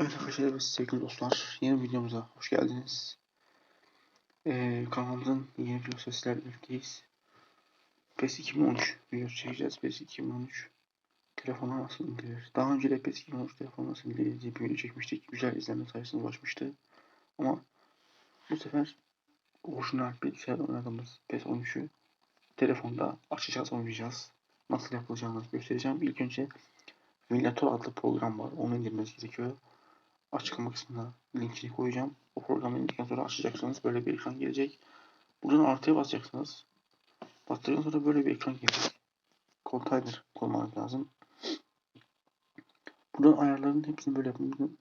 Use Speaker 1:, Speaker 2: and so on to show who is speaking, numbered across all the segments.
Speaker 1: Evet arkadaşlar sevgili dostlar yeni videomuza hoş geldiniz. Ee, kanalımızın yeni video seslerle birlikteyiz. PES 2013 videosu çekeceğiz. PES 2013 telefona nasıl indirilir? Daha önce de PES 2013 telefona nasıl indirilir diye bir video çekmiştik. Güzel izlenme sayısına ulaşmıştı. Ama bu sefer orijinal bilgisayarda oynadığımız PES 13'ü telefonda açacağız oynayacağız. Nasıl yapılacağını göstereceğim. İlk önce Milyator adlı program var. Onu indirmeniz gerekiyor açıklama kısmına linkini koyacağım. O programı indikten sonra açacaksınız. Böyle bir ekran gelecek. Buradan artıya basacaksınız. Bastıktan sonra böyle bir ekran gelecek. Container koymanız lazım. Buradan ayarların hepsini böyle yapın.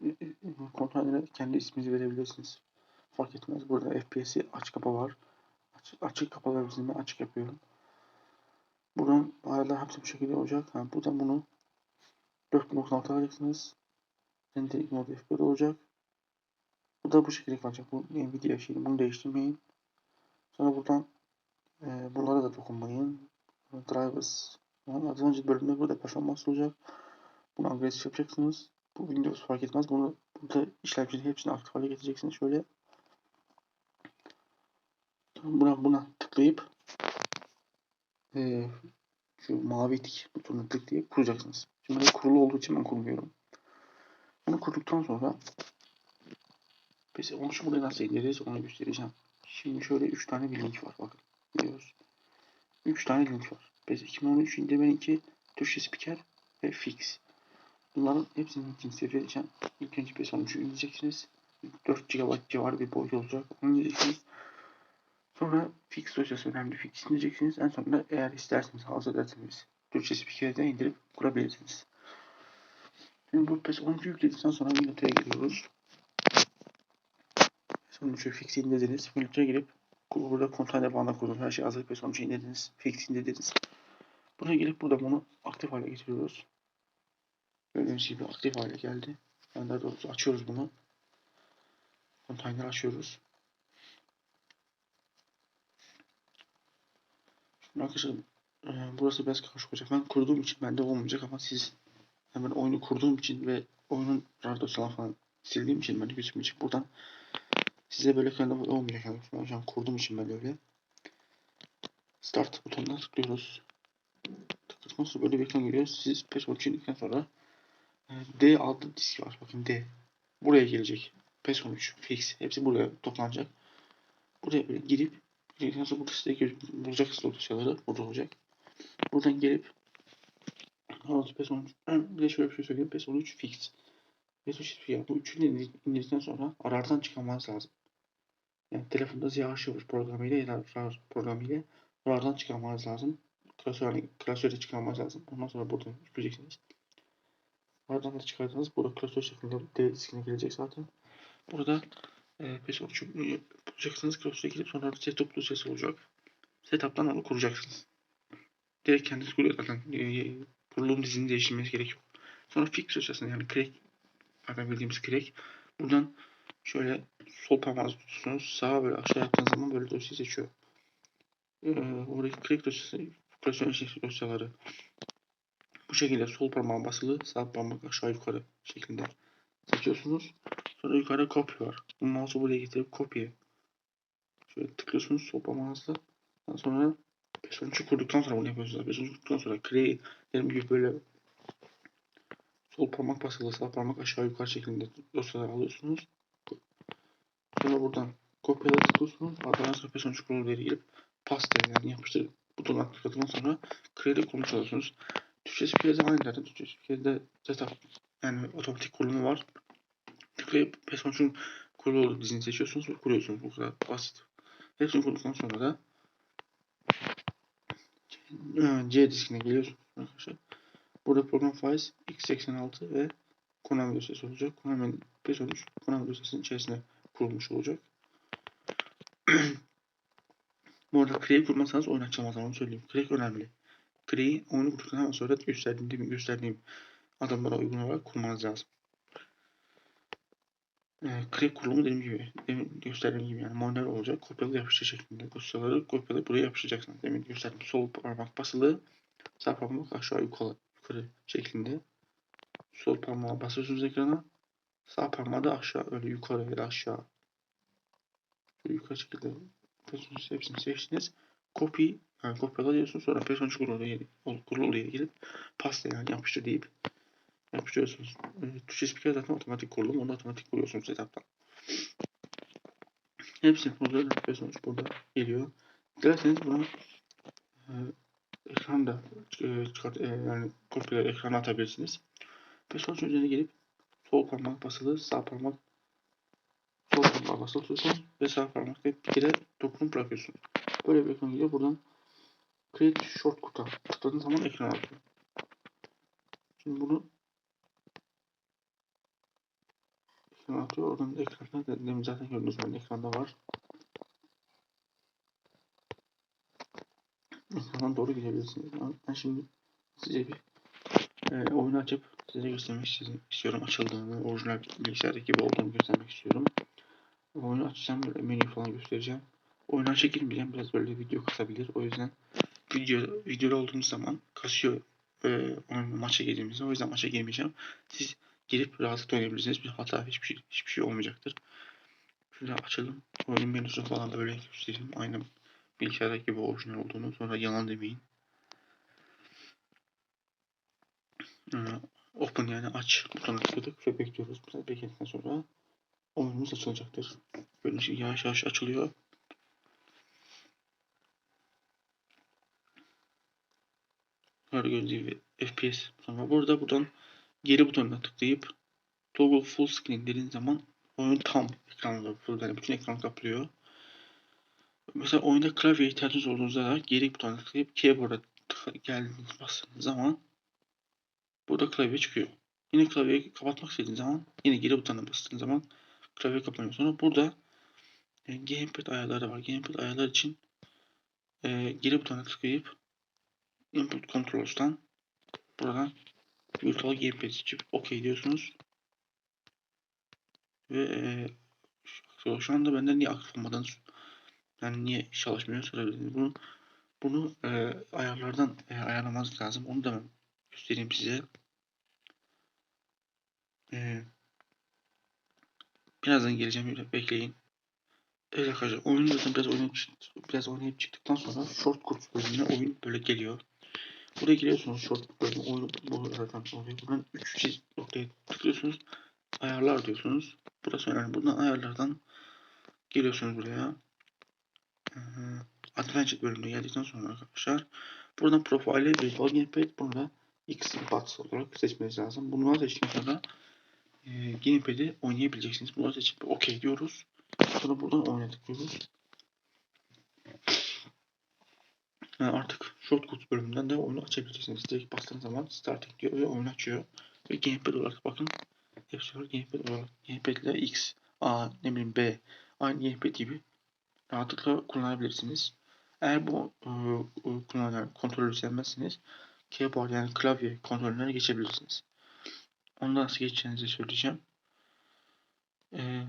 Speaker 1: Container'e kendi isminizi verebilirsiniz. Fark etmez. Burada FPS'i açık kapa var. Açık, açık hepsini ben açık yapıyorum. Buradan ayarlar hepsi bu şekilde olacak. Yani buradan bunu 4.6 alacaksınız. Renderik modu F1 olacak. Bu da bu şekilde kalacak. Bu Nvidia şeyi. Bunu değiştirmeyin. Sonra buradan e, bunlara da dokunmayın. Drivers. Az önce bölümde burada performans olacak. Bunu agresif yapacaksınız. Bu Windows fark etmez. Bunu burada işlemcinin hepsini aktif hale getireceksiniz. Şöyle buna, buna tıklayıp e, şu mavi tik butonuna tıklayıp kuracaksınız. Şimdi kurulu olduğu için ben kurmuyorum. Bunu kurduktan sonra peki onu şu buraya nasıl indiririz onu göstereceğim. Şimdi şöyle 3 tane bir link var bakın. Biliyoruz. 3 tane link var. PES 2013 indirmeninki Türkçe spiker ve fix. Bunların hepsinin linkini size vereceğim. İlk önce PES 13'ü indireceksiniz. 4 GB civarı bir boyut olacak. Onu indireceksiniz. Sonra fix dosyası önemli. Fix indireceksiniz. En sonunda eğer isterseniz hazır ederseniz Türkçe spikeri de indirip kurabilirsiniz. Şimdi bu PES 13'ü yükledikten sonra Milita'ya giriyoruz. PES 13'ü fix indirdiniz. Milita'ya girip burada konteyner bağına kurdunuz. Her şey hazır. PES 13'ü indirdiniz. Fix indirdiniz. Buraya gelip burada bunu aktif hale getiriyoruz. Gördüğünüz gibi aktif hale geldi. Yani daha doğrusu açıyoruz bunu. Konteyner açıyoruz. Şimdi arkadaşlar burası biraz karışık olacak. Ben kurduğum için bende olmayacak ama siz hemen oyunu kurduğum için ve oyunun radyosu falan sildiğim için ben gözükmeyecek. Buradan size böyle kendi olmayacak. Ben şu an kurduğum için ben öyle. Start butonuna tıklıyoruz. Tıkladıktan sonra böyle bir ekran geliyor. Siz PES indikten sonra e, D adlı disk var. Bakın D. Buraya gelecek. PES 13 fix. Hepsi buraya toplanacak. Buraya böyle girip girdikten sonra burada size bulacaksınız o dosyaları. Burada olacak. Buradan gelip Anladım PES 13. Ben bir de şöyle bir şey söyleyeyim. PES 13 fix. PES 13 fix. Bu üçünü indirdikten sonra arardan çıkmanız lazım. Yani telefonda ZHR programıyla ya da programıyla arardan çıkarmanız lazım. Klasör, hani klasörde çıkarmanız lazım. Ondan sonra buradan yükleyeceksiniz. Aradan da çıkardınız. Burada klasör şeklinde D diskine gelecek zaten. Burada e, PES 13'ü bulacaksınız. Klasöre girip sonra setup dosyası olacak. Setup'tan onu kuracaksınız. Direkt kendiniz kuruyor zaten. E, kurulum dizini değiştirmeniz gerekiyor. Sonra fix dosyasını yani crack zaten bildiğimiz crack. Buradan şöyle sol parmağınızı tutuyorsunuz. Sağa böyle aşağı yaptığınız zaman böyle dosya seçiyor. Ee, oradaki crack dosyası, klasörün dosyaları bu şekilde sol parmağın basılı, sağ parmak aşağı yukarı şeklinde seçiyorsunuz. Sonra yukarıda kopya var. Bu mouse'u buraya getirip kopya. Şöyle tıklıyorsunuz sol parmağınızla. Sonra P13'ü kurduktan sonra bunu yapıyorsunuz. P13'ü kurduktan sonra create dediğim gibi böyle sol parmak basılı sağ parmak aşağı yukarı şeklinde dosyalar alıyorsunuz. Sonra buradan kopyala tıklıyorsunuz. Arkadan sonra P13 kurulu veri gelip paste yani yapıştır butonuna tıkladıktan sonra create konuş alıyorsunuz. Türkçe spikerde aynı zaten. Türkçe spikerde setup yani otomatik kurulumu var. Tıklayıp P13'ün kurulu dizini seçiyorsunuz ve kuruyorsunuz. Bu kadar basit. Hepsini kurduktan sonra da C diskine geliyorsunuz arkadaşlar. Burada program files x86 ve Konami dosyası olacak. Konami PS13 Konami dosyasının içerisine kurulmuş olacak. Bu arada Craig kurmasanız oyun onu söyleyeyim. Craig önemli. Craig'i oyunu kurduktan sonra gösterdiğim, gösterdiğim adamlara uygun olarak kurmanız lazım. E, Craig kurulumu dediğim gibi, demin gösterdiğim gibi yani manuel olacak. Kopyalı yapıştır şeklinde dosyaları kopyalı buraya yapıştıracaksınız. Demin gösterdiğim sol parmak basılı, sağ parmak aşağı yukarı, yukarı şeklinde. Sol parmağı basıyorsunuz ekrana. Sağ parmağı da aşağı öyle yukarı ya aşağı. Şöyle yukarı şekilde PES hepsini seçtiniz. Copy yani kopyala diyorsunuz sonra PES 13 kurulu kurulu oraya gelip pasta yani yapıştır deyip yapıştırıyorsunuz. E, Türkçe spiker zaten otomatik kurulum. Onu otomatik kuruyorsunuz setup'tan. Hepsini. PES 13 burada geliyor. Dilerseniz bunu e, ekranda e, çıkart, e, yani kopyalar ekrana atabilirsiniz. PES 13 üzerine gelip sol parmak basılı, sağ parmak sol parmak basılı tutuyorsunuz ve sağ parmakla bir kere dokunup bırakıyorsunuz. Böyle bir ekran geliyor. Buradan Create Shortcut'a tıkladığınız zaman ekran atıyor. Şimdi bunu ekran atıyor. Oradan ekranda demin zaten gördüğünüz gibi ekranda var. Ekrandan doğru gidebilirsiniz. Ben şimdi size bir e, oyunu açıp size göstermek istiyorum açıldığını, orijinal bilgisayardaki gibi olduğunu göstermek istiyorum. Oyunu açacağım, böyle menü falan göstereceğim. Oyundan çekilmeyeceğim, biraz böyle video kısabilir. O yüzden video videoda olduğumuz zaman kasıyor e, maça girdiğimizde. O yüzden maça girmeyeceğim. Siz girip rahatlıkla oynayabilirsiniz. Bir hata hiçbir şey, hiçbir şey olmayacaktır. Şöyle açalım. Oyun menüsü falan böyle göstereyim. Aynı bilgisayardaki gibi orijinal olduğunu. Sonra yalan demeyin. Ee, open yani aç butonuna tıkladık ve bekliyoruz. Biraz bekledikten sonra oyunumuz açılacaktır. Böyle şey yavaş yavaş açılıyor. Böyle gördüğünüz gibi FPS sonra burada buradan geri butonuna tıklayıp toggle full screen dediğiniz zaman oyun tam ekranında yani bütün ekran kaplıyor. Mesela oyunda klavye ihtiyacınız olduğunuzda da geri butonuna tıklayıp keyboard'a geldiğiniz bastığınız zaman burada klavye çıkıyor. Yine klavyeyi kapatmak istediğiniz zaman yine geri butonuna bastığınız zaman klavye kapanıyor. Sonra burada e, gamepad ayarları var. Gamepad ayarlar için e, geri butonuna tıklayıp input controls'tan buradan virtual gamepad seçip OK diyorsunuz. Ve e, şu anda benden niye aktif olmadan yani niye çalışmıyor sorabilirsiniz. Bunu bunu e, ayarlardan e, ayarlamanız lazım. Onu da ben göstereyim size. E, birazdan geleceğim. Bekleyin. Evet arkadaşlar zaten biraz oynayıp, biraz oynayıp çıktıktan sonra short kurs bölümüne oyun böyle geliyor. Buraya geliyorsunuz short bölümü oyun bu zaten oluyor. Buradan 3 çiz noktaya tıklıyorsunuz. Ayarlar diyorsunuz. Burası önemli. Buradan ayarlardan geliyorsunuz buraya. Advanced bölümüne geldikten sonra arkadaşlar buradan profile virtual gamepad bunu da X input olarak seçmeniz lazım. Bunu seçtikten sonra e, gamepad'i oynayabileceksiniz. Bunu seçip OK diyoruz. Sonra buradan oyna tıklıyoruz. Yani artık shortcut bölümünden de oyunu açabileceksiniz. Direkt bastığınız zaman start diyor ve oyunu açıyor. Ve gamepad olarak bakın. Hepsi var gamepad olarak. Gamepad ile X, A, ne bileyim B. Aynı gamepad gibi rahatlıkla kullanabilirsiniz. Eğer bu e, e kullanan kontrolü sevmezseniz keyboard yani klavye kontrollerine geçebilirsiniz. Ondan nasıl geçeceğinizi söyleyeceğim. Ee,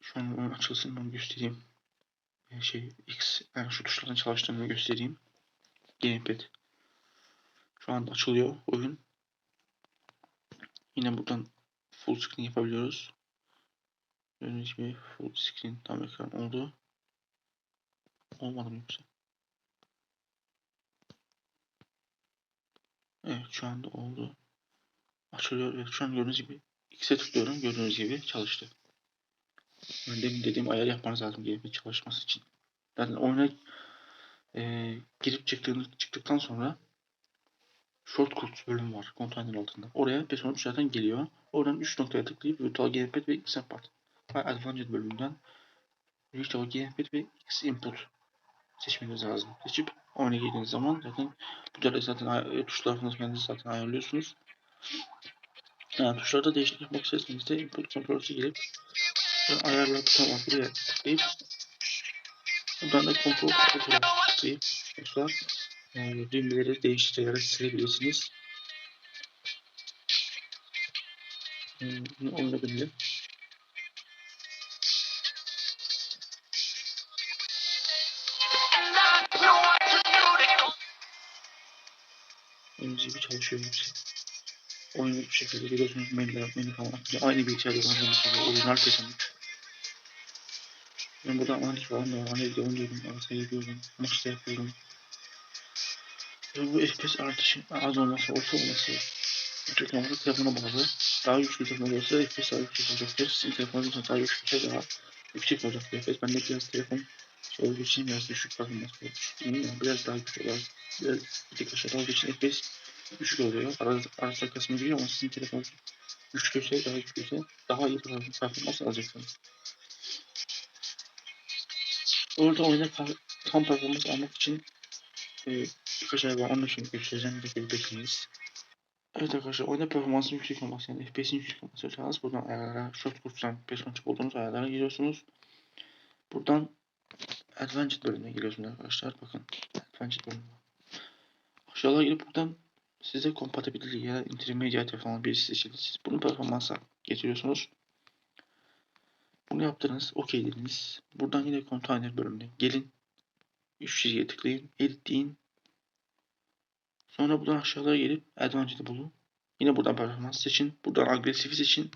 Speaker 1: şu an oyun açılsın onu göstereyim. Ee, şey X yani şu tuşların çalıştığını göstereyim. Gamepad. Şu anda açılıyor oyun. Yine buradan full screen yapabiliyoruz. Gördüğünüz gibi full screen tam ekran oldu. Olmadı mı yoksa? Evet şu anda oldu. Açılıyor. Evet şu an gördüğünüz gibi X'e tıklıyorum. Gördüğünüz gibi çalıştı. Yani demin dediğim ayar yapmanız lazım gelip çalışması için. Yani oyuna e, girip çıktığını, çıktıktan sonra shortcut bölüm var konteyner altında. Oraya P13 zaten geliyor. Oradan 3 noktaya tıklayıp Virtual Gamepad ve X Input. Advanced bölümünden Virtual Gamepad ve X Input seçmeniz lazım. Seçip oyuna girdiğiniz zaman zaten bu da zaten tuşlarınızı kendiniz zaten ayarlıyorsunuz. Yani tuşlarda değişiklik yapmak isterseniz input kontrolcü girip ayarlar tamam buraya tıklayıp buradan da kontrol kontrol tıklayıp tuşlar e, düğmeleri değiştirerek silebilirsiniz. E, bunu oynayabilirim. Önce bir çalışıyor hepsi. oyunu bu şekilde görüyorsunuz. Menüler, menü falan. Aynı bilgisayarda olan menü PES 13. Ben burada analiz falan da var. Analiz oynuyorum. Arasaya yapıyorum. Maçta yapıyorum. Ve bu FPS artışı az olması, olsa olması olması telefona bağlı. Daha güçlü telefon olursa FPS daha yüksek olacaktır. Sizin telefonunuz daha güçlüyse daha yüksek olacaktır FPS. Bende biraz telefon şey olduğu biraz düşük performans yani biraz daha güçlü oluyor. Biraz bir tık aşağıda olduğu için FPS düşük oluyor. Arada, arada kasma giriyor ama sizin telefonunuz güçlüyse, daha güçlüyse daha iyi performans alacaksınız. Orada oyuna tam performans almak için e, birkaç ay var. Onun için göstereceğim. Bekleyiniz. Evet arkadaşlar oyunda performansın yüksek olması yani FPS'in yüksek olması istiyorsanız buradan ayarlara short kursdan PS10 bulduğunuz ayarlara giriyorsunuz. Buradan Advanced bölümüne giriyorsunuz arkadaşlar. Bakın Advanced bölümü. Aşağıya girip buradan size compatibility ya da intermediate falan bir seçildi. Siz bunu performansa getiriyorsunuz. Bunu yaptınız. OK dediniz. Buradan yine container bölümüne gelin. Üç çizgiye tıklayın. Edit deyin. Sonra buradan aşağıya gelip Advantage'ı bulun. Yine buradan performans seçin. Buradan agresifi seçin.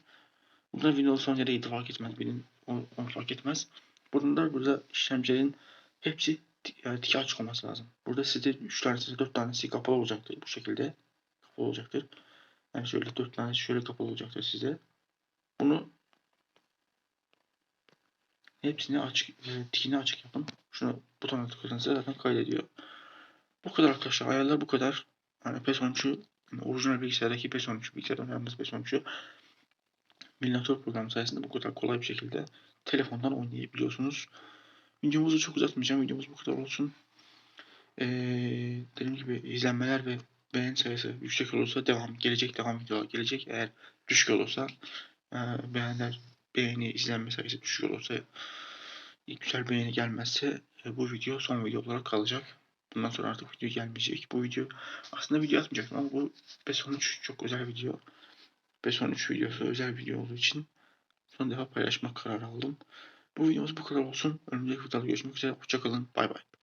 Speaker 1: Buradan Windows 10 ya da 7 fark etmez. Benim onu, onu fark etmez. Buradan da burada işlemcilerin hepsi yani tiki açık olması lazım. Burada sizde 3 tanesi 4 tanesi kapalı olacaktır. Bu şekilde kapalı olacaktır. Yani şöyle 4 tanesi şöyle kapalı olacaktır size. Bunu hepsini açık, e, tikini açık yapın. Şunu butona tıkladığınızda zaten kaydediyor. Bu kadar arkadaşlar. Ayarlar bu kadar. Yani PES 13'ü yani orijinal bilgisayardaki PES 13 bilgisayardan oynadığınız PES 13'ü Millatör programı sayesinde bu kadar kolay bir şekilde telefondan oynayabiliyorsunuz. Videomuzu çok uzatmayacağım. Videomuz bu kadar olsun. Ee, dediğim gibi izlenmeler ve beğen sayısı yüksek olursa devam gelecek devam videolar gelecek. Eğer düşük olursa e, beğenler beğeni izlenme sayısı düşük olursa güzel beğeni gelmezse e, bu video son video olarak kalacak. Bundan sonra artık video gelmeyecek. Bu video aslında video atmayacaktım ama bu PES 13 çok özel video. PES 13 videosu özel video olduğu için son defa paylaşmak kararı aldım. Bu videomuz bu kadar olsun. Önümüzdeki videoda görüşmek üzere. Hoşçakalın. Bay bay.